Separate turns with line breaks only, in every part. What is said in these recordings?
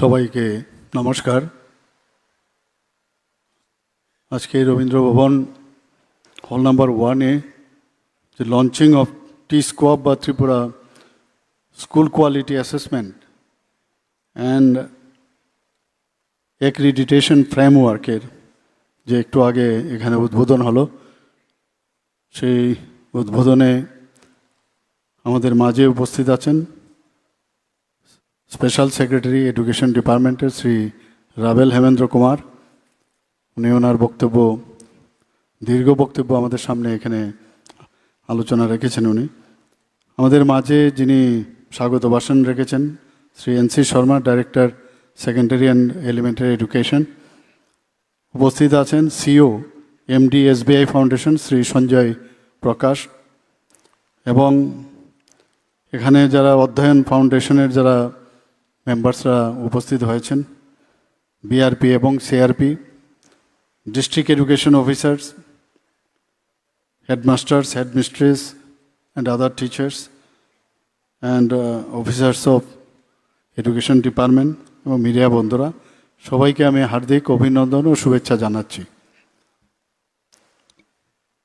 সবাইকে নমস্কার। আজকে রবীন্দ্র ভবন হল নাম্বার ওয়ানে যে লঞ্চিং অফ টি স্কোয়াব বা Tripura school quality assessment and accreditation ফ্রেমওয়ার্কের যে একটু আগে এখানে উদ্বোধন হলো, সেই উদ্বোধনে আমাদের মাঝে উপস্থিত আছেন স্পেশাল সেক্রেটারি এডুকেশন ডিপার্টমেন্টের শ্রী রাবেল হেমেন্দ্র কুমার, উনি ওনার বক্তব্য, দীর্ঘ বক্তব্য আমাদের সামনে এখানে আলোচনা রেখেছেন উনি। আমাদের মাঝে যিনি স্বাগত ভাষণ রেখেছেন, Shri N C Sharma director secondary and elementary education উপস্থিত আছেন CEO MD SBI foundation Shri Sanjay Prakash. এবং এখানে যারা অধ্যয়ন ফাউন্ডেশনের যারা মেম্বার্সরা উপস্থিত হয়েছেন। বিআরপি এবং CRP, district education officers, headmasters, headmistress and other teachers and officers of education department এবং মিডিয়া বন্ধুরা, সবাইকে আমি হার্দিক অভিনন্দন ও শুভেচ্ছা জানাচ্ছি।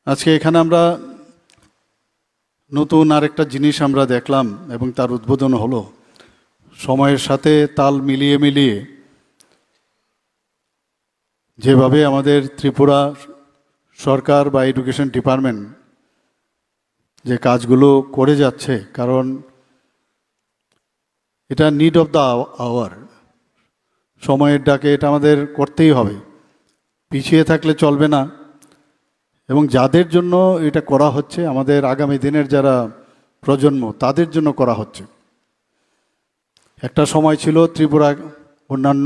আজকে এখানে আমরা নতুন আরেকটা জিনিস আমরা দেখলাম এবং তার উদ্বোধন হলো। সময়ের সাথে তাল মিলিয়ে মিলিয়ে যেভাবে আমাদের ত্রিপুরা সরকার বা এডুকেশন ডিপার্টমেন্ট যে কাজগুলো করে যাচ্ছে, কারণ এটা নিড অফ দ্য আওয়ার সময়ের ডাকে এটা আমাদের করতেই হবে। পিছিয়ে থাকলে চলবে না, এবং যাদের জন্য এটা করা হচ্ছে, আমাদের আগামী দিনের যারা প্রজন্ম, তাদের জন্য করা হচ্ছে। একটা সময় ছিল ত্রিপুরা অন্যান্য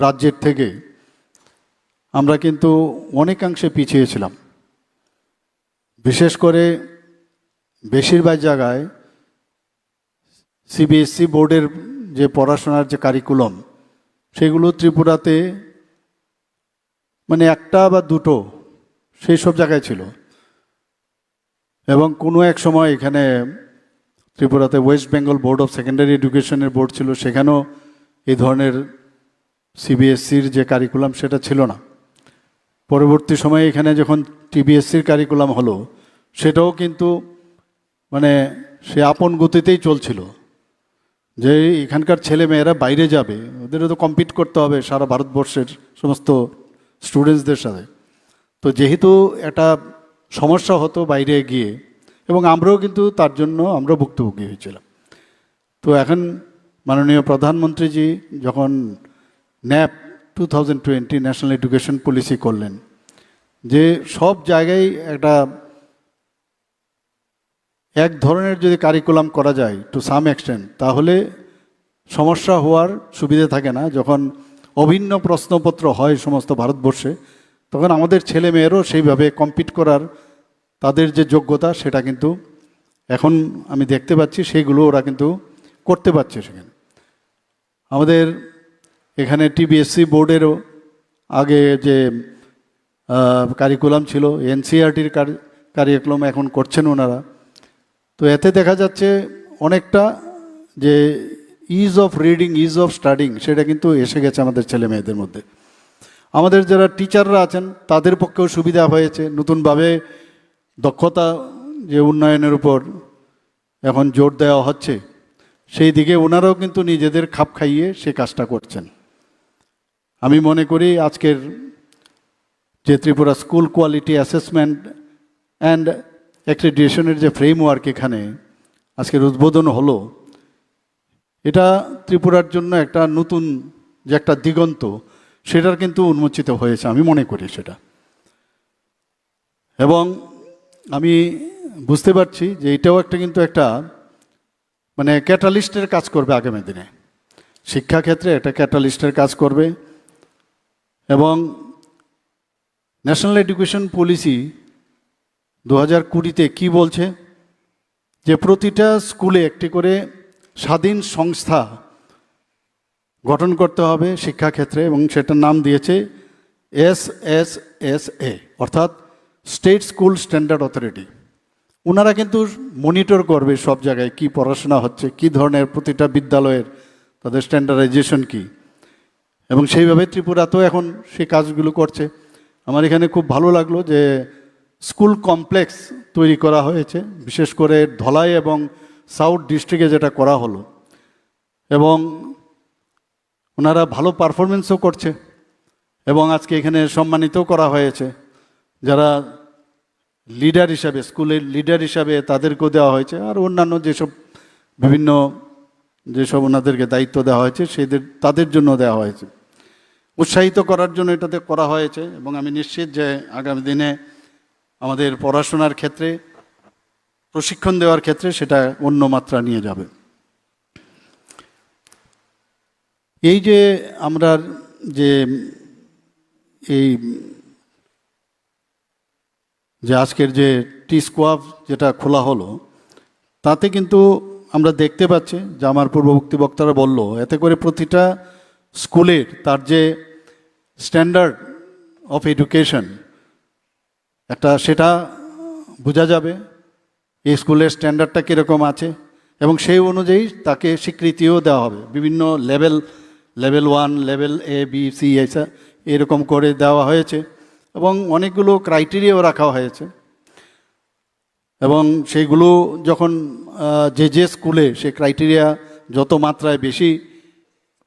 রাজ্যের থেকে আমরা কিন্তু অনেকাংশে পিছিয়ে ছিলাম। বিশেষ করে বেশিরভাগ জায়গায় সিবিএসসি বোর্ডের যে পড়াশোনার যে কারিকুলাম, সেগুলো ত্রিপুরাতে মানে একটা বা দুটো সেই সব জায়গায় ছিল। এবং কোনো এক সময় এখানে ত্রিপুরাতে West Bengal board of secondary এডুকেশনের বোর্ড ছিল, সেখানেও এই ধরনের সিবিএসসির যে কারিকুলাম সেটা ছিল না। পরবর্তী সময়ে এখানে যখন টিবিএসসির কারিকুলাম হলো, সেটাও কিন্তু মানে সে আপন গতিতেই চলছিল। যে এখানকার ছেলে মেয়েরা বাইরে যাবে, ওদেরও তো কম্পিট করতে হবে সারা ভারতবর্ষের সমস্ত স্টুডেন্টসদের সাথে। তো যেহেতু একটা সমস্যা হতো বাইরে গিয়ে এবং আমরাও কিন্তু তার জন্য আমরা ভুক্তভোগী হয়েছিলাম। তো এখন মাননীয় প্রধানমন্ত্রীজি যখন NEP two thousand twenty national education policy করলেন, যে সব জায়গায় একটা এক ধরনের যদি কারিকুলাম করা যায় টু সাম এক্সটেন্ট তাহলে সমস্যা হওয়ার সুবিধে থাকে না। যখন অভিন্ন প্রশ্নপত্র হয় সমস্ত ভারতবর্ষে, তখন আমাদের ছেলে মেয়েরও সেইভাবে কম্পিট করার তাদের যে যোগ্যতা, সেটা কিন্তু এখন আমি দেখতে পাচ্ছি সেইগুলো ওরা কিন্তু করতে পারছে সেখানে। আমাদের এখানে টিবিএসসি বোর্ডেরও আগে যে কারিকুলাম ছিল এনসিআরটির কারিকুলাম এখন করছেন ওনারা। তো এতে দেখা যাচ্ছে অনেকটা যে ease of reading ease of studying সেটা কিন্তু এসে গেছে আমাদের ছেলে মেয়েদের মধ্যে। আমাদের যারা টিচাররা আছেন, তাদের পক্ষেও সুবিধা হয়েছে। নতুনভাবে দক্ষতা যে উন্নয়নের উপর এখন জোর দেওয়া হচ্ছে, সেই দিকে ওনারাও কিন্তু নিজেদের খাপ খাইয়ে সে কাজটা করছেন। আমি মনে করি আজকের যে Tripura school quality assessment and অ্যাক্রিডিয়েশনের যে ফ্রেমওয়ার্ক এখানে আজকের উদ্বোধন হলো, এটা ত্রিপুরার জন্য একটা নতুন যে একটা দিগন্ত, সেটার কিন্তু উন্মোচিত হয়েছে, আমি মনে করি সেটা। এবং আমি বুঝতে পারছি যে এটাও একটা কিন্তু একটা মানে ক্যাটালিস্টের কাজ করবে আগামী দিনে। শিক্ষাক্ষেত্রে একটা ক্যাটালিস্টের কাজ করবে। এবং ন্যাশনাল এডুকেশন পলিসি দু হাজার কুড়িতে কী বলছে? যে প্রতিটা স্কুলে একটি করে স্বাধীন সংস্থা গঠন করতে হবে শিক্ষাক্ষেত্রে এবং সেটার নাম দিয়েছে এস এস এস এ, অর্থাৎ স্টেট স্কুল স্ট্যান্ডার্ড অথরিটি ওনারা কিন্তু মনিটর করবে সব জায়গায় কি পড়াশোনা হচ্ছে, কি ধরনের প্রতিটা বিদ্যালয়ের তাদের স্ট্যান্ডার্ডাইজেশন কি। এবং সেইভাবে ত্রিপুরাতেও এখন সেই কাজগুলো করছে। আমার এখানে খুব ভালো লাগল যে স্কুল কমপ্লেক্স তৈরি করা হয়েছে, বিশেষ করে ধলাই এবং সাউথ ডিস্ট্রিক্টে যেটা করা হলো। এবং ওনারা ভালো পারফরমেন্সও করছে এবং আজকে এখানে সম্মানিতও করা হয়েছে। যারা লিডার হিসাবে, স্কুলের লিডার হিসাবে তাদেরকেও দেওয়া হয়েছে, আর অন্যান্য যেসব বিভিন্ন যেসব ওনাদেরকে দায়িত্ব দেওয়া হয়েছে, সেদের, তাদের জন্য দেওয়া হয়েছে। উৎসাহিত করার জন্য এটাতে করা হয়েছে, এবং আমি নিশ্চিত যে আগামী দিনে আমাদের পড়াশোনার ক্ষেত্রে, প্রশিক্ষণ দেওয়ার ক্ষেত্রে সেটা অন্য মাত্রা নিয়ে যাবে। এই যে আমরা যে এই যে আজকের যে টি স্কোয়াব যেটা খোলা হলো, তাতে কিন্তু আমরা দেখতে পাচ্ছি, যে আমার পূর্ববর্তী বক্তারা বলল, এতে করে প্রতিটা স্কুলের তার যে স্ট্যান্ডার্ড অফ এডুকেশন, একটা সেটা বোঝা যাবে, এই স্কুলের স্ট্যান্ডার্ডটা কীরকম আছে, এবং সেই অনুযায়ী তাকে স্বীকৃতিও দেওয়া হবে। বিভিন্ন level level one, level A, B, C এসা এরকম করে দেওয়া হয়েছে। এবং অনেকগুলো ক্রাইটেরিয়াও রাখা হয়েছে। এবং সেইগুলো যখন যে যে স্কুলে সে ক্রাইটেরিয়া যত মাত্রায় বেশি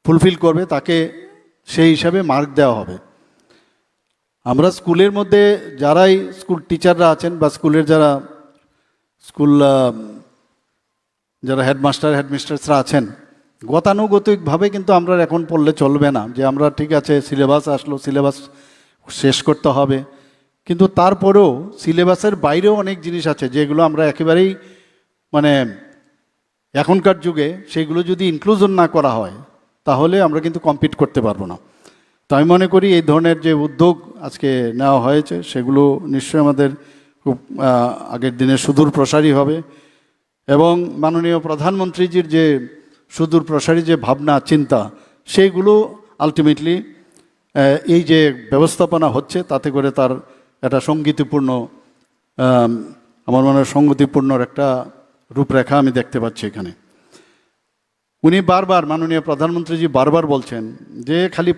ফুলফিল করবে, তাকে সেই হিসাবে মার্ক দেওয়া হবে। আমরা স্কুলের মধ্যে যারাই স্কুল টিচাররা আছেন বা স্কুলের যারা স্কুল যারা হেডমাস্টার হেডমিস্ট্রেসরা আছেন, গতানুগতিকভাবে কিন্তু আমরা এখন পড়লে চলবে না। যে আমরা ঠিক আছে সিলেবাস আসলো সিলেবাস শেষ করতে হবে। কিন্তু তারপরেও সিলেবাসের বাইরেও অনেক জিনিস আছে যেগুলো আমরা একেবারেই মানে এখনকার যুগে সেগুলো যদি ইনক্লুজন না করা হয়, তাহলে আমরা কিন্তু কম্পিট করতে পারব না। তো আমি মনে করি এই ধরনের যে উদ্যোগ আজকে নেওয়া হয়েছে, সেগুলো নিশ্চয়ই আমাদের খুব আগের দিনে সুদূর প্রসারী হবে। এবং মাননীয় প্রধানমন্ত্রীজির যে সুদূর প্রসারী যে ভাবনা, চিন্তা সেইগুলো আলটিমেটলি এই যে ব্যবস্থাপনা হচ্ছে, তাতে করে তার একটা সঙ্গীতিপূর্ণ আমার মনে হয় সঙ্গতিপূর্ণ একটা রূপরেখা আমি দেখতে পাচ্ছি এখানে। উনি বারবার মাননীয় প্রধানমন্ত্রীজি বারবার বলছেন যে খালি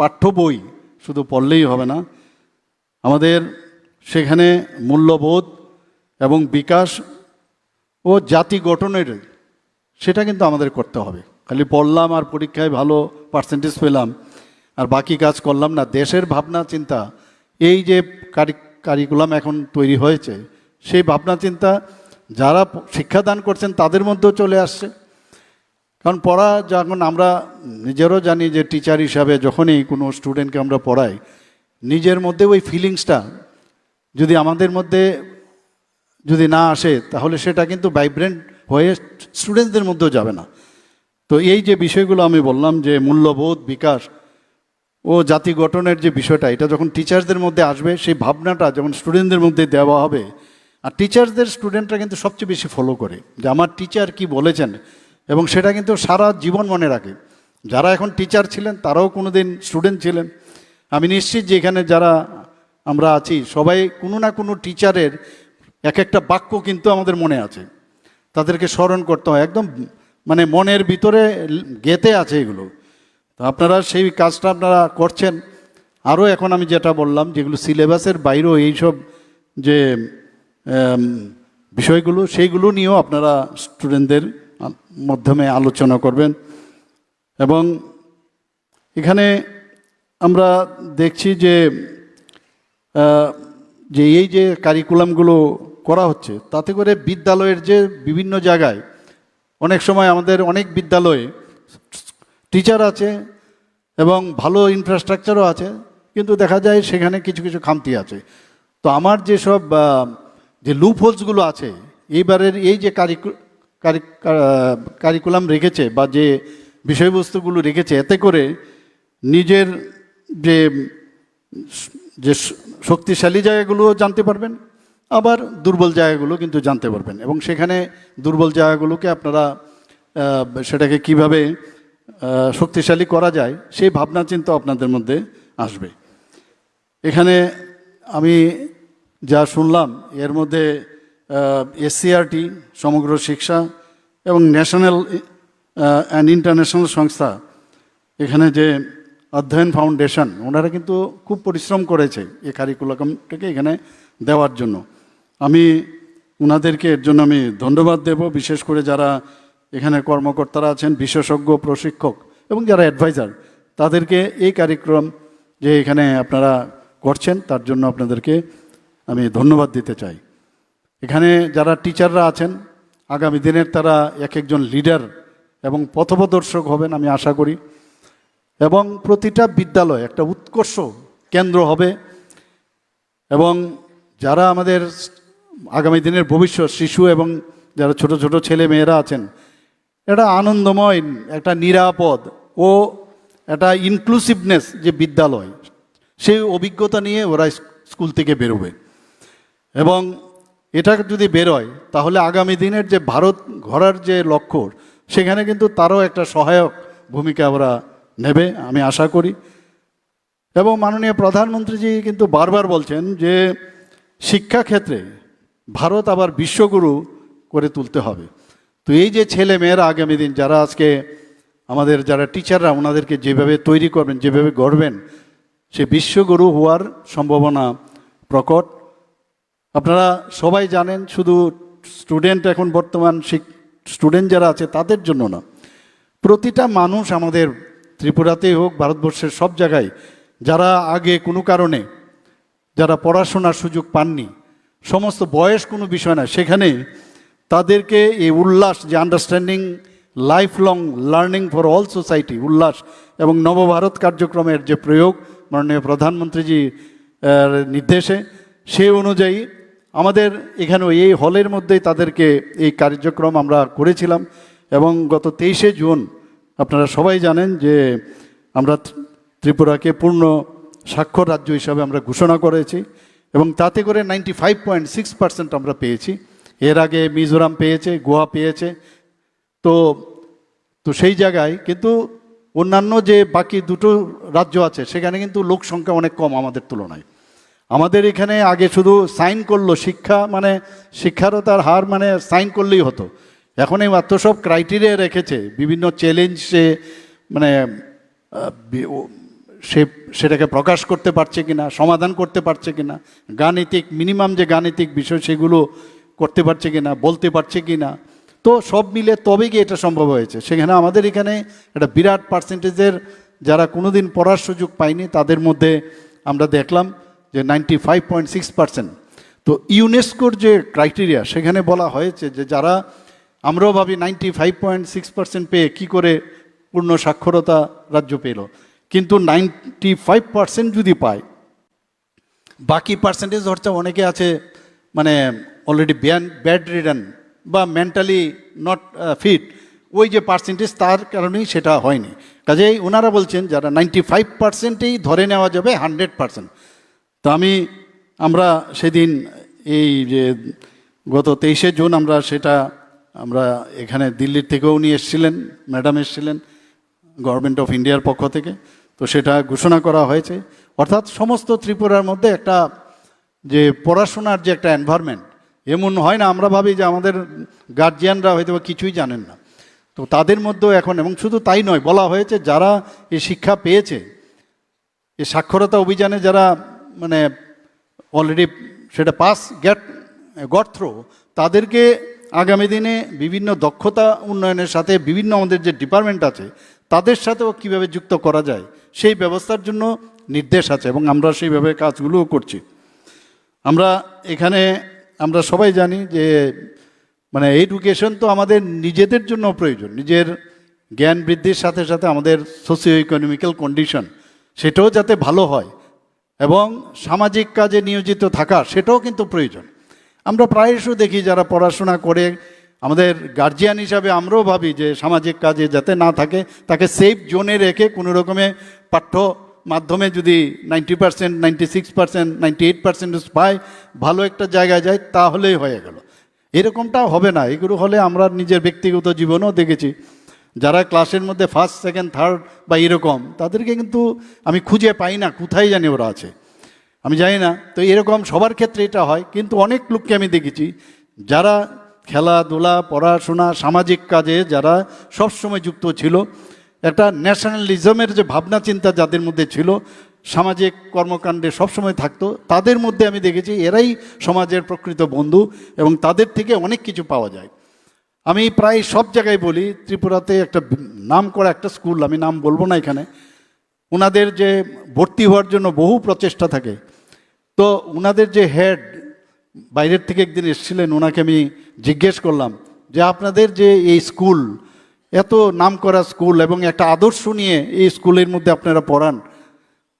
পাঠ্য বই শুধু পড়লেই হবে না, আমাদের সেখানে মূল্যবোধ এবং বিকাশ ও জাতি গঠনের সেটা কিন্তু আমাদের করতে হবে। খালি পড়লাম আর পরীক্ষায় ভালো পার্সেন্টেজ পেলাম আর বাকি কাজ করলাম না। দেশের ভাবনা, চিন্তা, এই যে কারি কারিকুলাম এখন তৈরি হয়েছে, সেই ভাবনা, চিন্তা যারা শিক্ষাদান করছেন তাদের মধ্যেও চলে আসছে। কারণ পড়া যখন আমরা নিজেরও জানি যে টিচার হিসাবে যখনই কোনো স্টুডেন্টকে আমরা পড়াই, নিজের মধ্যে ওই ফিলিংসটা যদি আমাদের মধ্যে যদি না আসে, তাহলে সেটা কিন্তু ভাইব্রেন্ট হয়ে স্টুডেন্টদের মধ্যেও যাবে না। তো এই যে বিষয়গুলো আমি বললাম যে মূল্যবোধ, বিকাশ ও জাতি গঠনের যে বিষয়টা, এটা যখন টিচার্সদের মধ্যে আসবে, সেই ভাবনাটা যখন স্টুডেন্টদের মধ্যে দেওয়া হবে, আর টিচার্সদের স্টুডেন্টরা কিন্তু সবচেয়ে বেশি ফলো করে যে আমার টিচার কি বলেছেন এবং সেটা কিন্তু সারা জীবন মনে রাখে। যারা এখন টিচার ছিলেন, তারাও কোনো দিন স্টুডেন্ট ছিলেন। আমি নিশ্চিত যে এখানে যারা আমরা আছি, সবাই কোনো না কোনো টিচারের এক একটা বাক্য কিন্তু আমাদের মনে আছে। তাদেরকে স্মরণ করতে হয়। একদম মানে মনের ভিতরে গেতে আছে এগুলো। তো আপনারা সেই কাজটা আপনারা করছেন। আরও এখন আমি যেটা বললাম, যেগুলো সিলেবাসের বাইরেও এইসব যে বিষয়গুলো, সেইগুলো নিয়েও আপনারা স্টুডেন্টদের মাধ্যমে আলোচনা করবেন। এবং এখানে আমরা দেখছি যে যে এই যে কারিকুলামগুলো করা হচ্ছে, তাতে করে বিদ্যালয়ের যে বিভিন্ন জায়গায়, অনেক সময় আমাদের অনেক বিদ্যালয়ে টিচার আছে এবং ভালো ইনফ্রাস্ট্রাকচারও আছে, কিন্তু দেখা যায় সেখানে কিছু কিছু খামতি আছে। তো আমার যেসব যে লুপ হোলসগুলো আছে, এইবারের এই যে কারিকু কারিকুলাম রেখেছে বা যে বিষয়বস্তুগুলো রেখেছে, এতে করে নিজের যে যে শক্তিশালী জায়গাগুলোও জানতে পারবেন, আবার দুর্বল জায়গাগুলো কিন্তু জানতে পারবেন। এবং সেখানে দুর্বল জায়গাগুলোকে আপনারা সেটাকে কীভাবে শক্তিশালী করা যায়, সেই ভাবনা চিন্তা আপনাদের মধ্যে আসবে। এখানে আমি যা শুনলাম, এর মধ্যে এসসিআরটি সমগ্র শিক্ষা এবং ন্যাশনাল অ্যান্ড ইন্টারন্যাশনাল সংস্থা, এখানে যে অধ্যয়ন ফাউন্ডেশন, ওনারা কিন্তু খুব পরিশ্রম করেছে এই কারিকুলামটাকে এখানে দেওয়ার জন্য। আমি ওনাদেরকে এর জন্য আমি ধন্যবাদ দেব, বিশেষ করে যারা এখানে কর্মকর্তারা আছেন, বিশেষজ্ঞ, প্রশিক্ষক এবং যারা অ্যাডভাইজার তাদেরকে এই কার্যক্রম যে এখানে আপনারা করছেন, তার জন্য আপনাদেরকে আমি ধন্যবাদ দিতে চাই। এখানে যারা টিচাররা আছেন, আগামী দিনের তারা এক একজন লিডার এবং পথপ্রদর্শক হবেন আমি আশা করি। এবং প্রতিটা বিদ্যালয় একটা উৎকর্ষ কেন্দ্র হবে এবং যারা আমাদের আগামী দিনের ভবিষ্যৎ, শিশু এবং যারা ছোট ছোট ছেলে মেয়েরা আছেন এটা আনন্দময়, একটা নিরাপদ ও একটা ইনক্লুসিভনেস যে বিদ্যালয়, সেই অভিজ্ঞতা নিয়ে ওরা স্কুল থেকে বেরোবে। এবং এটা যদি বেরোয়, তাহলে আগামী দিনের যে ভারত ঘোরার যে লক্ষ্য, সেখানে কিন্তু তারও একটা সহায়ক ভূমিকা ওরা নেবে, আমি আশা করি। এবং মাননীয় প্রধানমন্ত্রীজি কিন্তু বারবার বলছেন যে শিক্ষাক্ষেত্রে ভারত আবার বিশ্বগুরু করে তুলতে হবে। তো এই যে ছেলে মেয়েরা আগামী দিন যারা আজকে আমাদের যারা টিচাররা, ওনাদেরকে যেভাবে তৈরি করবেন, যেভাবে গড়বেন, সে বিশ্বগুরু হওয়ার সম্ভাবনা প্রকট। আপনারা সবাই জানেন, শুধু স্টুডেন্ট এখন বর্তমান স্টুডেন্ট যারা আছে তাদের জন্য না। প্রতিটা মানুষ আমাদের ত্রিপুরাতেই হোক, ভারতবর্ষের সব জায়গায়, যারা আগে কোনো কারণে যারা পড়াশোনার সুযোগ পাননি, সমস্ত বয়স কোনো বিষয় না সেখানে তাদেরকে এই উল্লাস, যে understanding lifelong learning for all society Ullas এবং নবভারত কার্যক্রমের যে প্রয়োগ, মাননীয় প্রধানমন্ত্রীজি নির্দেশে, সে অনুযায়ী আমাদের এখানে এই হলের মধ্যেই তাদেরকে এই কার্যক্রম আমরা করেছিলাম এবং গত তেইশে জুন আপনারা সবাই জানেন যে আমরা ত্রিপুরাকে পূর্ণ স্বাক্ষর রাজ্য হিসাবে আমরা ঘোষণা করেছি এবং তাতে করে ninety five point six percent আমরা পেয়েছি। এর আগে মিজোরাম পেয়েছে, গোয়া পেয়েছে। তো তো সেই জায়গায় কিন্তু অন্যান্য যে বাকি দুটো রাজ্য আছে, সেখানে কিন্তু লোক সংখ্যা অনেক কম আমাদের তুলনায়। আমাদের এখানে আগে শুধু সাইন করল শিক্ষা মানে শিক্ষারও তার হার মানে সাইন করলেই হতো। এখন এই মাত্র সব ক্রাইটেরিয়া রেখেছে, বিভিন্ন চ্যালেঞ্জ সে মানে সে, সেটাকে প্রকাশ করতে পারছে কিনা, সমাধান করতে পারছে কিনা, গাণিতিক, মিনিমাম যে গাণিতিক বিষয় সেগুলো করতে পারছে কিনা, বলতে পারছে কি না তো সব মিলে তবে গিয়ে এটা সম্ভব হয়েছে? সেখানে আমাদের এখানে একটা বিরাট পার্সেন্টেজের যারা কোনোদিন পড়ার সুযোগ পায়নি, তাদের মধ্যে আমরা দেখলাম যে ninety five point six percent তো ইউনেস্কোর যে ক্রাইটেরিয়া সেখানে বলা হয়েছে যে যারা, আমরাও ভাবি ninety five point six percent পেয়ে কী করে পূর্ণ সাক্ষরতা রাজ্য পেল। কিন্তু নাইনটি ফাইভ পার্সেন্ট যদি পায়, বাকি পার্সেন্টেজ হচ্ছে অনেকে আছে মানে অলরেডি ব্যাড রিটার্ন বা মেন্টালি নট ফিট ওই যে পার্সেন্টেজ তার কারণেই সেটা হয়নি। কাজেই ওনারা বলছেন, যারা নাইনটি ফাইভ পার্সেন্টেই ধরে নেওয়া যাবে হান্ড্রেড পার্সেন্ট তো আমি, আমরা সেদিন এই যে গত তেইশে জুন আমরা সেটা, আমরা এখানে দিল্লির থেকেও উনি এসেছিলেন, ম্যাডাম এসেছিলেন, গভর্নমেন্ট অফ ইন্ডিয়ার পক্ষ থেকে। তো সেটা ঘোষণা করা হয়েছে। অর্থাৎ সমস্ত ত্রিপুরার মধ্যে একটা যে পড়াশোনার যে একটা এনভায়রনমেন্ট এমন হয় না, আমরা ভাবি যে আমাদের গার্জিয়ানরা হয়তো কিছুই জানেন না। তো তাদের মধ্যেও এখন, এবং শুধু তাই নয়, বলা হয়েছে যারা এই শিক্ষা পেয়েছে এই সাক্ষরতা অভিযানে যারা মানে অলরেডি সেটা পাস গেট গট থ্রো তাদেরকে আগামী দিনে বিভিন্ন দক্ষতা উন্নয়নের সাথে বিভিন্ন আমাদের যে ডিপার্টমেন্ট আছে, তাদের সাথেও কীভাবে যুক্ত করা যায়, সেই ব্যবস্থার জন্য নির্দেশ আছে, এবং আমরা সেইভাবে কাজগুলোও করছি। আমরা এখানে আমরা সবাই জানি যে মানে এডুকেশন তো আমাদের নিজেদের জন্য প্রয়োজন। নিজের জ্ঞান বৃদ্ধির সাথে সাথে আমাদের সোসিও ইকোনমিক্যাল কন্ডিশন সেটাও যাতে ভালো হয় এবং সামাজিক কাজে নিয়োজিত থাকা, সেটাও কিন্তু প্রয়োজন। আমরা প্রায়শ দেখি যারা পড়াশোনা করে, আমাদের গার্জিয়ান হিসাবে আমরাও ভাবি যে সামাজিক কাজে যাতে না থাকে, তাকে সেফ জোনে রেখে কোনো রকমে পাঠ্য মাধ্যমে যদি ninety percent, ninety six percent, ninety eight percent পায়, ভালো একটা জায়গায় যায়, তাহলেই হয়ে গেল। এরকমটা হবে না। এগুলো হলে আমরা নিজের ব্যক্তিগত জীবনেও দেখেছি, যারা ক্লাসের মধ্যে ফার্স্ট সেকেন্ড থার্ড বা এরকম, তাদেরকে কিন্তু আমি খুঁজে পাই না, কোথায় জানি ওরা আছে। আমি জানি না। তো এরকম সবার ক্ষেত্রে এটা হয়, কিন্তু অনেক লোককে আমি দেখেছি, যারা খেলাধুলা, পড়াশোনা, সামাজিক কাজে যারা সবসময় যুক্ত ছিল একটা ন্যাশনালিজমের যে ভাবনা চিন্তা যাদের মধ্যে ছিল, সামাজিক কর্মকাণ্ডে সবসময় থাকতো, তাদের মধ্যে আমি দেখেছি এরাই সমাজের প্রকৃত বন্ধু এবং তাদের থেকে অনেক কিছু পাওয়া যায়। আমি প্রায় সব জায়গায় বলি, ত্রিপুরাতে একটা নাম করা একটা স্কুল, আমি নাম বলব না এখানে ওনাদের যে ভর্তি হওয়ার জন্য বহু প্রচেষ্টা থাকে। তো ওনাদের যে হেড বাইরের থেকে একদিন এসেছিলেন ওনাকে আমি জিজ্ঞেস করলাম যে আপনাদের যে এই স্কুল এত নাম করা স্কুল এবং একটা আদর্শ নিয়ে এই স্কুলের মধ্যে আপনারা পড়ান।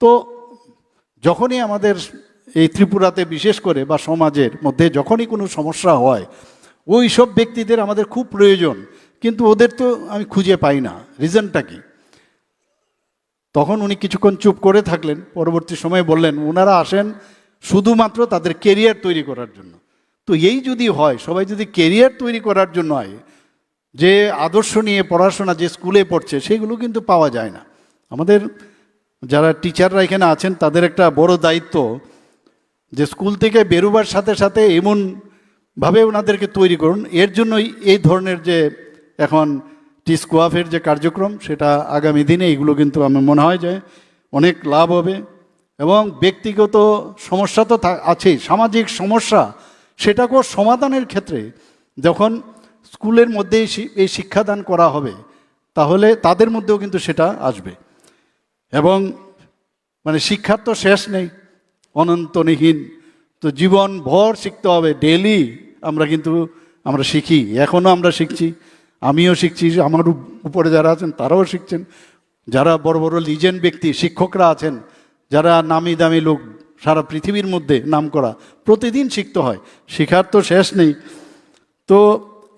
তো যখনই আমাদের এই ত্রিপুরাতে বিশেষ করে বা সমাজের মধ্যে যখনই কোনো সমস্যা হয়, ওই সব ব্যক্তিদের আমাদের খুব প্রয়োজন। কিন্তু ওদের তো আমি খুঁজে পাই না। রিজনটা কি? তখন উনি কিছুক্ষণ চুপ করে থাকলেন, পরবর্তী সময়ে বললেন, ওনারা আসেন শুধুমাত্র তাদের কেরিয়ার তৈরি করার জন্য। তো এই যদি হয়, সবাই যদি কেরিয়ার তৈরি করার জন্য হয় যে আদর্শ নিয়ে পড়াশোনা যে স্কুলে পড়ছে, সেগুলো কিন্তু পাওয়া যায় না। আমাদের যারা টিচাররা এখানে আছেন, তাদের একটা বড় দায়িত্ব যে স্কুল থেকে বেরোবার সাথে সাথে এমনভাবে ওনাদেরকে তৈরি করুন। এর জন্যই এই ধরনের যে এখন টি স্কোয়াফের যে কার্যক্রম, সেটা আগামী দিনে এগুলো কিন্তু আমার মনে হয় যে অনেক লাভ হবে এবং ব্যক্তিগত সমস্যা তো আছেই। সামাজিক সমস্যা, সেটাকেও সমাধানের ক্ষেত্রে যখন স্কুলের মধ্যে এই শিক্ষাদান করা হবে, তাহলে তাদের মধ্যেও কিন্তু সেটা আসবে। এবং মানে শিক্ষার তো শেষ নেই, অনন্তনীহীন। তো জীবন ভর শিখতে হবে ডেলি আমরা কিন্তু, আমরা শিখি, এখনও আমরা শিখছি, আমিও শিখছি, আমার উপরে যারা আছেন তারাও শিখছেন। যারা বড় বড় লিজেন্ড ব্যক্তি, শিক্ষকরা আছেন, যারা নামি দামি লোক, সারা পৃথিবীর মধ্যে নাম করা প্রতিদিন শিখতে হয়, শেখার তো শেষ নেই। তো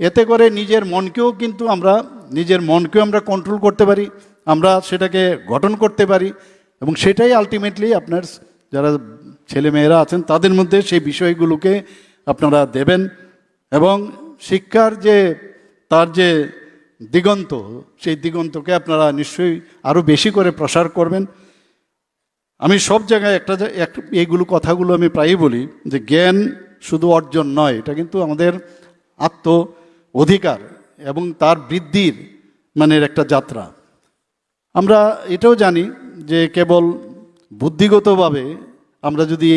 এতে করে নিজের মনকেও কিন্তু আমরা, নিজের মনকেও আমরা কন্ট্রোল করতে পারি, আমরা সেটাকে গঠন করতে পারি এবং সেটাই আলটিমেটলি আপনার যারা ছেলেমেয়েরা আছেন তাদের মধ্যে সেই বিষয়গুলোকে আপনারা দেবেন এবং শিক্ষার যে, তার যে দিগন্ত, সেই দিগন্তকে আপনারা নিশ্চয়ই আরও বেশি করে প্রসার করবেন। আমি সব জায়গায় একটা এইগুলো কথাগুলো আমি প্রায়ই বলি যে জ্ঞান শুধু অর্জন নয়, এটা কিন্তু আমাদের আত্ম অধিকার এবং তার বৃদ্ধির মানের একটা যাত্রা। আমরা এটাও জানি যে কেবল বুদ্ধিগতভাবে আমরা যদি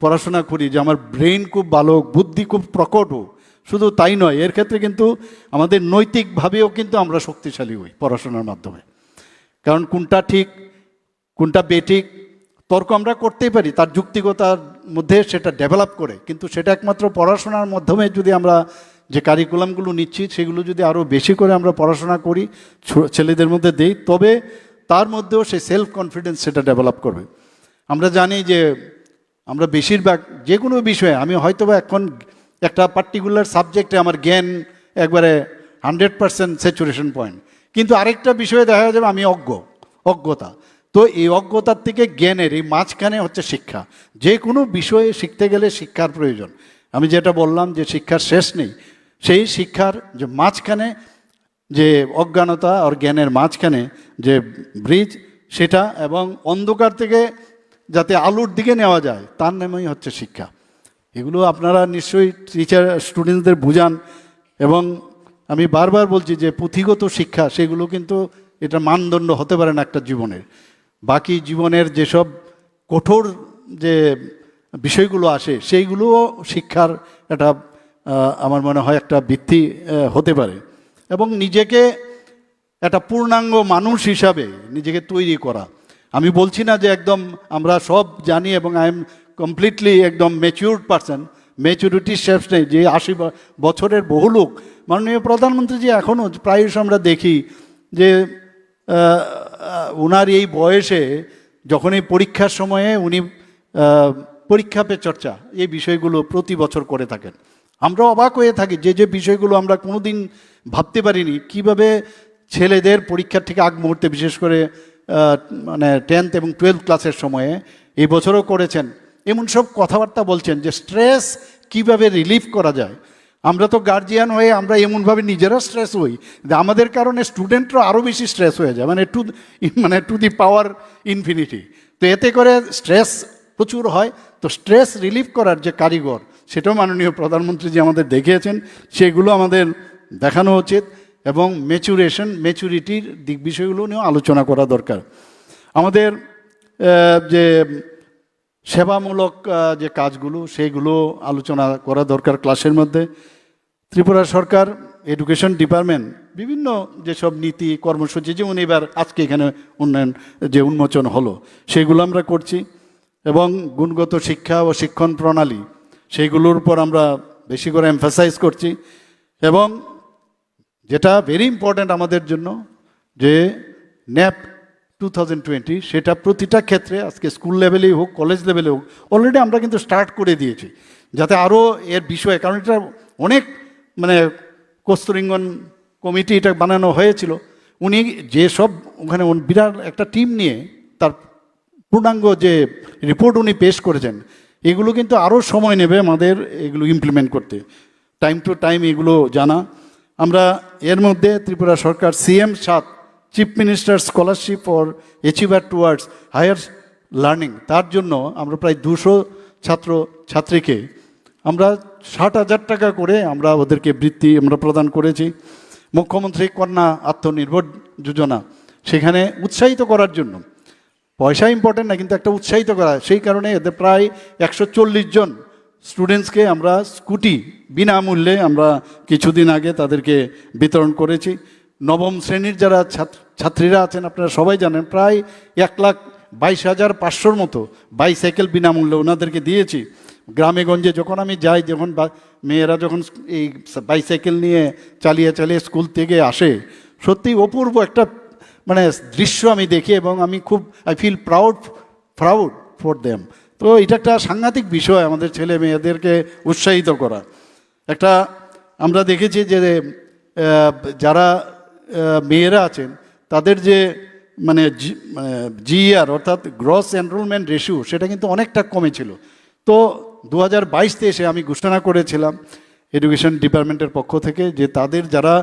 পড়াশোনা করি যে আমার ব্রেন খুব ভালো, বুদ্ধি খুব প্রকট হোক শুধু তাই নয়, এর ক্ষেত্রে কিন্তু আমাদের নৈতিকভাবেও কিন্তু আমরা শক্তিশালী হই পড়াশোনার মাধ্যমে। কারণ কোনটা ঠিক, কোনটা বেঠিক, তর্ক আমরা করতেই পারি, তার যুক্তিগতার মধ্যে সেটা ডেভেলপ করে। কিন্তু সেটা একমাত্র পড়াশোনার মাধ্যমে যদি আমরা যে কারিকুলামগুলো নিচ্ছি, সেগুলো যদি আরও বেশি করে আমরা পড়াশোনা করি ছেলেদের মধ্যে দেই, তবে তার মধ্যেও সেই সেলফ কনফিডেন্স সেটা ডেভেলপ করবে। আমরা জানি যে আমরা বেশিরভাগ যে কোনো বিষয়ে, আমি হয়তোবা এখন একটা পার্টিকুলার সাবজেক্টে আমার জ্ঞান একবারে হান্ড্রেড পার্সেন্ট স্যাচুরেশন পয়েন্ট কিন্তু আরেকটা বিষয়ে দেখা যাবে আমি অজ্ঞ, অজ্ঞতা। তো এই অজ্ঞতার থেকে জ্ঞানের এই মাঝখানে হচ্ছে শিক্ষা। যে কোনো বিষয়ে শিখতে গেলে শিক্ষার প্রয়োজন। আমি যেটা বললাম যে শিক্ষার শেষ নেই সেই শিক্ষার যে মাঝখানে যে অজ্ঞানতা আর জ্ঞানের মাঝখানে যে ব্রিজ, সেটা এবং অন্ধকার থেকে যাতে আলোর দিকে নেওয়া যায়, তার নামেই হচ্ছে শিক্ষা। এগুলো আপনারা নিশ্চয়ই টিচার স্টুডেন্টদের বুঝান এবং আমি বারবার বলছি যে পুঁথিগত শিক্ষা, সেগুলো কিন্তু এটা মানদণ্ড হতে পারে না একটা জীবনের। বাকি জীবনের যেসব কঠোর যে বিষয়গুলো আসে, সেইগুলোও শিক্ষার একটা আমার মনে হয় একটা আহ, হতে পারে। এবং নিজেকে একটা পূর্ণাঙ্গ মানুষ হিসাবে নিজেকে তৈরি করা। আমি বলছি না যে একদম আমরা সব জানি এবং আই এম কমপ্লিটলি একদম ম্যাচিউরড পারসন ম্যাচুরিটি শেপস নেই। যে আশি বছরের বহু লোক মাননীয় প্রধানমন্ত্রী যে এখনও প্রায়শ আমরা দেখি যে ওনার এই বয়সে যখন এই পরীক্ষার সময়ে উনি পরীক্ষা পে চর্চা এই বিষয়গুলো প্রতি বছর করে থাকেন। আমরা অবাক হয়ে থাকি যে যে বিষয়গুলো আমরা কোনোদিন ভাবতে পারিনি। কীভাবে ছেলেদের পরীক্ষার থেকে আগ মুহূর্তে, বিশেষ করে মানে টেন্থ এবং টুয়েলভ ক্লাসের সময়ে এই বছরও করেছেন। এমন সব কথাবার্তা বলছেন যে স্ট্রেস কীভাবে রিলিফ করা যায়। আমরা তো গার্জিয়ান হয়ে আমরা এমনভাবে নিজেরা স্ট্রেস হই। আমাদের কারণে স্টুডেন্টরা আরও বেশি স্ট্রেস হয়ে যায় মানে টু মানে টু দি পাওয়ার ইনফিনিটি তো এতে করে স্ট্রেস প্রচুর হয়। তো স্ট্রেস রিলিফ করার যে কারিগর সেটাও মাননীয় প্রধানমন্ত্রী যে আমাদের দেখিয়েছেন, সেগুলো আমাদের দেখানো উচিত এবং ম্যাচুরেশন ম্যাচুরিটির দিক বিষয়গুলো নিয়েও আলোচনা করা দরকার। আমাদের যে সেবামূলক যে কাজগুলো সেইগুলো আলোচনা করা দরকার ক্লাসের মধ্যে। ত্রিপুরা সরকার এডুকেশন ডিপার্টমেন্ট বিভিন্ন যেসব নীতি, কর্মসূচি, যেমন এবার আজকে এখানে উন্নয়ন, যে উন্মোচন হলো, সেগুলো আমরা করছি এবং গুণগত শিক্ষা ও শিক্ষণ প্রণালী সেইগুলোর উপর আমরা বেশি করে এমফাসাইজ করছি। এবং যেটা ভেরি ইম্পর্ট্যান্ট আমাদের জন্য যে ন্যাপ টু সেটা প্রতিটা ক্ষেত্রে আজকে স্কুল লেভেলেই হোক কলেজ লেভেলে হোক অলরেডি আমরা কিন্তু স্টার্ট করে দিয়েছি। যাতে আরও এর বিষয়ে, কারণ এটা অনেক মানে কস্তুরিঙ্গন কমিটি এটা বানানো হয়েছিল। উনি যে সব ওখানে বিরাট একটা টিম নিয়ে তার পূর্ণাঙ্গ যে রিপোর্ট উনি পেশ করেছেন এগুলো কিন্তু আরও সময় নেবে আমাদের এগুলো ইমপ্লিমেন্ট করতে। টাইম টু টাইম এগুলো জানা। আমরা এর মধ্যে ত্রিপুরা সরকার সিএম সাত chief minister scholarship for achiever towards higher learning তার জন্য আমরা প্রায় দুশো ছাত্র ছাত্রীকে আমরা ষাট হাজার টাকা করে আমরা ওদেরকে বৃত্তি আমরা প্রদান করেছি। মুখ্যমন্ত্রী কন্যা আত্মনির্ভর যোজনা, সেখানে উৎসাহিত করার জন্য। পয়সা ইম্পর্টেন্ট না, কিন্তু একটা উৎসাহিত করা। সেই কারণে এদের প্রায় একশো চল্লিশ জন স্টুডেন্টসকে আমরা স্কুটি বিনামূল্যে আমরা কিছুদিন আগে তাদেরকে বিতরণ করেছি। নবম শ্রেণির যারা ছাত্র- ছাত্রীরা আছেন, আপনারা সবাই জানেন, প্রায় এক লাখ বাইশ হাজার পাঁচশোর মতো বাইসাইকেল বিনামূল্যে ওনাদেরকে দিয়েছি। গ্রামে গঞ্জে যখন আমি যাই, যখন মেয়েরা যখন এই বাইসাইকেল নিয়ে চালিয়ে চালিয়ে স্কুল থেকে আসে সত্যি অপূর্ব একটা মানে দৃশ্য আমি দেখি এবং আমি খুব I feel proud proud for them তো এটা একটা সাংঘাতিক বিষয় আমাদের ছেলে মেয়েদেরকে উৎসাহিত করা। একটা আমরা দেখেছি যে যারা মেয়েরা আছেন, তাদের যে মানে জিআর অর্থাৎ গ্রস এনরোলমেন্ট রেশিও, সেটা কিন্তু অনেকটা কমেছিল। তো দু হাজার এসে আমি ঘোষণা করেছিলাম এডুকেশন ডিপার্টমেন্টের পক্ষ থেকে যে তাদের যারা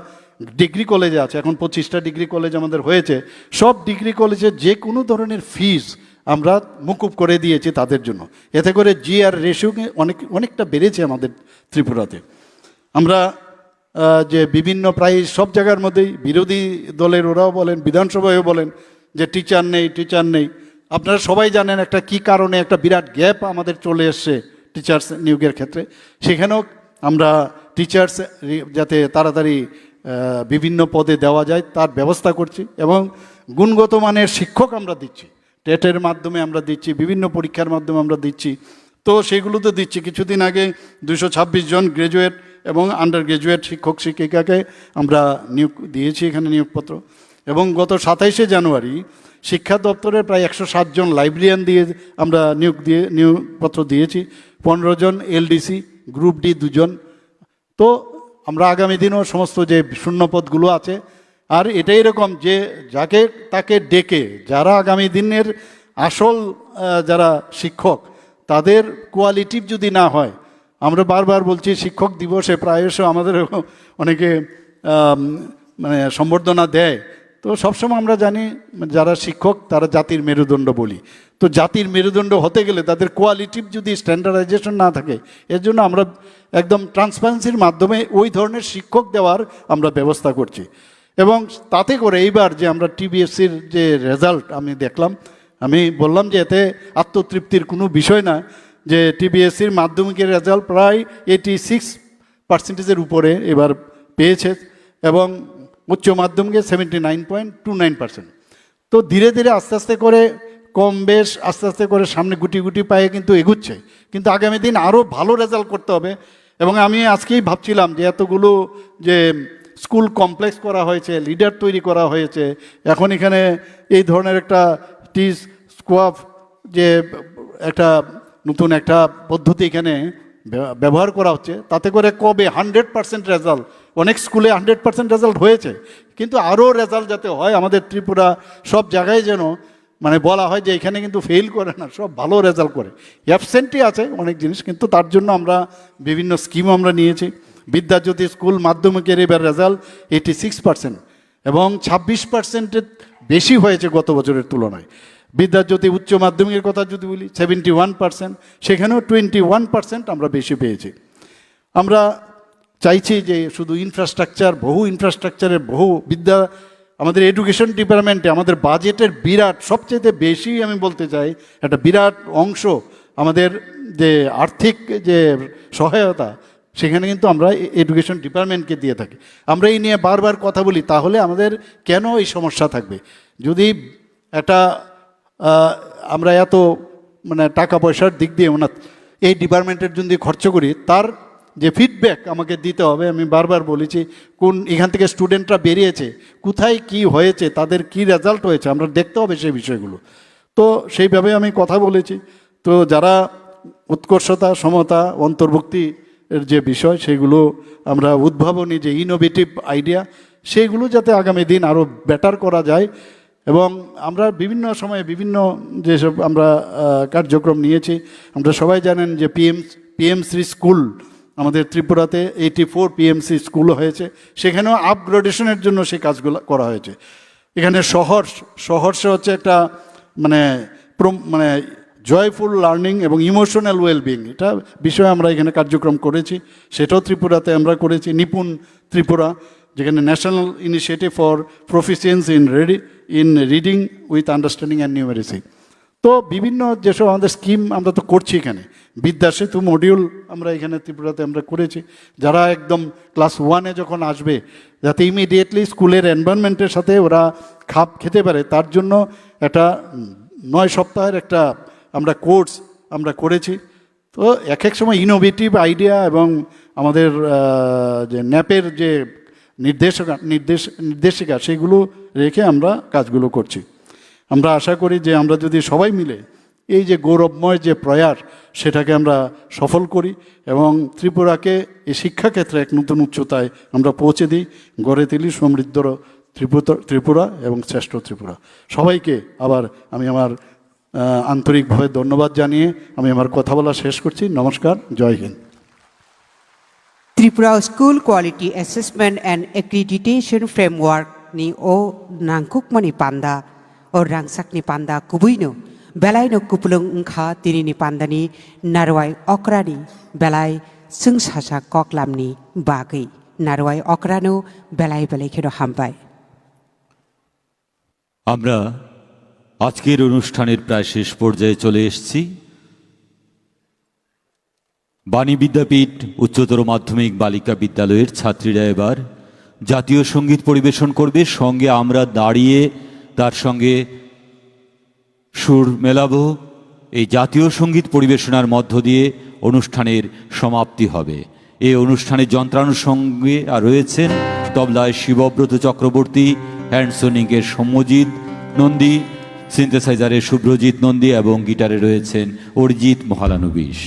ডিগ্রি কলেজে আছে, এখন পঁচিশটা ডিগ্রি কলেজ আমাদের হয়েছে, সব ডিগ্রি কলেজে যে কোনো ধরনের ফিস আমরা মুকুব করে দিয়েছি তাদের জন্য। এতে করে জি আর রেশিও অনেক, অনেকটা বেড়েছে আমাদের ত্রিপুরাতে। আমরা যে বিভিন্ন প্রায় সব জায়গার মধ্যেই বিরোধী দলের ওরাও বলেন, বিধানসভায়ও বলেন, যে টিচার নেই টিচার নেই। আপনারা সবাই জানেন একটা কি কারণে একটা বিরাট গ্যাপ আমাদের চলে এসছে টিচার্স নিয়োগের ক্ষেত্রে। সেখানেও আমরা টিচার্স যাতে তাড়াতাড়ি বিভিন্ন পদে দেওয়া যায়, তার ব্যবস্থা করছি এবং গুণগত মানের শিক্ষক আমরা দিচ্ছি। টেটের মাধ্যমে আমরা দিচ্ছি, বিভিন্ন পরীক্ষার মাধ্যমে আমরা দিচ্ছি। তো সেগুলো তো দিচ্ছি। কিছুদিন আগে দুশো ছাব্বিশ জন গ্রাজুয়েট এবং আন্ডার গ্রাজুয়েট শিক্ষক, শিক্ষিকাকে আমরা নিয়োগ দিয়েছি এখানে নিয়োগপত্র। এবং গত সাতাইশে জানুয়ারি শিক্ষা দপ্তরের প্রায় একশো জন লাইব্রেরিয়ান দিয়ে আমরা নিয়োগ দিয়ে, নিয়োগপত্র দিয়েছি। পনেরো জন এলডিসি গ্রুপ ডি দুজন। তো আমরা আগামী দিনও সমস্ত যে শূন্যপদগুলো আছে, আর এটাই এরকম যে যাকে তাকে ডেকে, যারা আগামী দিনের আসল যারা শিক্ষক, তাদের কোয়ালিটি যদি না হয়, আমরা বারবার বলছি শিক্ষক দিবসে প্রায়শ আমাদের অনেকে মানে সম্বর্ধনা দেয় তো সবসময় আমরা জানি, যারা শিক্ষক, তারা জাতির মেরুদণ্ড বলি। তো জাতির মেরুদণ্ড হতে গেলে তাদের কোয়ালিটিভ যদি স্ট্যান্ডার্ডাইজেশন না থাকে, এর জন্য আমরা একদম ট্রান্সপারেন্সির মাধ্যমে ওই ধরনের শিক্ষক দেওয়ার আমরা ব্যবস্থা করছি। এবং তাতে করে এইবার যে আমরা টিবিএসসির যে রেজাল্ট আমি দেখলাম, আমি বললাম যে এতে আত্মতৃপ্তির কোনো বিষয় না, যে টিবিএসসির মাধ্যমিকের রেজাল্ট প্রায় এইটি সিক্স পার্সেন্টেজের উপরে এবার পেয়েছে। এবং উচ্চ মাধ্যমিকে seventy nine point two nine percent তো ধীরে ধীরে আস্তে আস্তে করে কম বেশ আস্তে আস্তে করে সামনে গুটি গুটি পায়ে কিন্তু এগুচ্ছে। কিন্তু আগামী দিন আরও ভালো রেজাল্ট করতে হবে এবং আমি আজকেই ভাবছিলাম যে এতগুলো যে স্কুল কমপ্লেক্স করা হয়েছে, লিডার তৈরি করা হয়েছে, এখন এখানে এই ধরনের একটা টিস, স্কোয়াফ যে একটা নতুন একটা পদ্ধতি এখানে ব্যবহার করা হচ্ছে। তাতে করে কবে? হান্ড্রেড পার্সেন্ট রেজাল্ট অনেক স্কুলে হান্ড্রেড পার্সেন্ট রেজাল্ট হয়েছে, কিন্তু আরও রেজাল্ট যাতে হয় আমাদের ত্রিপুরা সব জায়গায় যেন মানে বলা হয় যে এখানে কিন্তু ফেল করে না, সব ভালো রেজাল্ট করে। অ্যাবসেন্টই আছে অনেক জিনিস, কিন্তু তার জন্য আমরা বিভিন্ন স্কিম আমরা নিয়েছি। বিদ্যাজ্যোতি স্কুল মাধ্যমিকের এবার রেজাল্ট এইটি সিক্স পার্সেন্ট এবং ছাব্বিশ পার্সেন্টের বেশি হয়েছে গত বছরের তুলনায়। বিদ্যাজ্যোতি উচ্চ মাধ্যমিকের কথা যদি বলি সেভেন্টি ওয়ান পার্সেন্ট সেখানেও টোয়েন্টি ওয়ান পার্সেন্ট আমরা বেশি পেয়েছি। আমরা চাইছি যে শুধু ইনফ্রাস্ট্রাকচার বহু ইনফ্রাস্ট্রাকচারের বহু বিদ্যা, আমাদের এডুকেশন ডিপার্টমেন্টে আমাদের বাজেটের বিরাট, সবচেয়ে বেশি আমি বলতে চাই, একটা বিরাট অংশ আমাদের যে আর্থিক যে সহায়তা, সেখানে কিন্তু আমরা এডুকেশন ডিপার্টমেন্টকে দিয়ে থাকি। আমরা এই নিয়ে বারবার কথা বলি, তাহলে আমাদের কেন এই সমস্যা থাকবে? যদি একটা আমরা এত মানে টাকা পয়সার দিক দিয়ে ওনার, এই ডিপার্টমেন্টের যদি খরচ করি, তার যে ফিডব্যাক আমাকে দিতে হবে, আমি বারবার বলেছি, কোন, এখান থেকে স্টুডেন্টরা বেরিয়েছে, কোথায় কি হয়েছে, তাদের কি রেজাল্ট হয়েছে, আমরা দেখতে হবে সেই বিষয়গুলো। তো সেইভাবে আমি কথা বলেছি। তো যারা উৎকর্ষতা, সমতা অন্তর্ভুক্তি এর যে বিষয়, সেগুলো আমরা উদ্ভাবনী যে ইনোভেটিভ আইডিয়া সেইগুলো যাতে আগামী দিন আরও বেটার করা যায় এবং আমরা বিভিন্ন সময়ে বিভিন্ন যেসব আমরা কার্যক্রম নিয়েছি, আমরা সবাই জানেন যে পিএম পিএমসি স্কুল আমাদের ত্রিপুরাতে এইটি ফোর পিএমসি স্কুল হয়েছে। সেখানেও আপগ্রেডেশনের জন্য সেই কাজগুলো করা হয়েছে। এখানে শহর শহর্ষে হচ্ছে একটা মানে মানে জয়ফুল লার্নিং এবং ইমোশনাল ওয়েলবিং এটা বিষয়ে আমরা এখানে কার্যক্রম করেছি। সেটাও ত্রিপুরাতে আমরা করেছি। নিপুণ ত্রিপুরা, যেখানে national initiative for proficiency in ready in reading with understanding and numeracy তো বিভিন্ন যেসব আমাদের স্কিম আমরা তো করছি এখানে। বিদ্যা সেতু মডিউল আমরা এখানে ত্রিপুরাতে আমরা করেছি। যারা একদম ক্লাস ওয়ানে যখন আসবে, যাতে ইমিডিয়েটলি স্কুলের এনভায়রনমেন্টের সাথে ওরা খাপ খেতে পারে, তার জন্য একটা নয় সপ্তাহের একটা আমরা কোর্স আমরা করেছি। তো এক এক সময় ইনোভেটিভ আইডিয়া এবং আমাদের যে ন্যাপের যে নির্দেশকা, নির্দেশ, নির্দেশিকা, সেগুলো রেখে আমরা কাজগুলো করছি। আমরা আশা করি যে আমরা যদি সবাই মিলে এই যে গৌরবময় যে প্রয়াস, সেটাকে আমরা সফল করি এবং ত্রিপুরাকে এই শিক্ষাক্ষেত্রে এক নতুন উচ্চতায় আমরা পৌঁছে দিই। গড়ে তুলি সমৃদ্ধ ত্রিপুরা ত্রিপুরা এবং শ্রেষ্ঠ ত্রিপুরা। সবাইকে আবার আমি আমার আন্তরিকভাবে ধন্যবাদ জানিয়ে আমি আমার কথা বলা শেষ করছি। নমস্কার, জয় Hind.
Assessment and Accreditation Framework ni o nangkukmani panda o rangsakni panda ওর রাংসাক নিপান্দা কুবুইনো বেলাই কুপুলং উংখা তিনি নিপান্দানি নারওয়াই অকরানি বেলাই সুং সাসা ককলামনি বাকই নারওয়াই অকরানো বেলাই বেলাই খেলো হাম্বায়
আমরা আজকের অনুষ্ঠানের প্রায় শেষ পর্যায়ে চলে এসেছি। বাণী বিদ্যাপীঠ উচ্চতর মাধ্যমিক বালিকা বিদ্যালয়ের ছাত্রীরা এবার জাতীয় সংগীত পরিবেশন করবে। সঙ্গে আমরা দাঁড়িয়ে তার সঙ্গে সুর মেলাবো। এই জাতীয় সংগীত পরিবেশনার মধ্য দিয়ে অনুষ্ঠানের সমাপ্তি হবে। এই সঙ্গে আর রয়েছেন তবলায় শিবব্রত চক্রবর্তী হ্যান্ডসোনিংয়ের সৌম্যজিৎ নন্দী, সিনথেসাইজারের শুভ্রজিৎ নন্দী এবং গিটারে রয়েছেন অরিজিৎ মহালানুবিশ।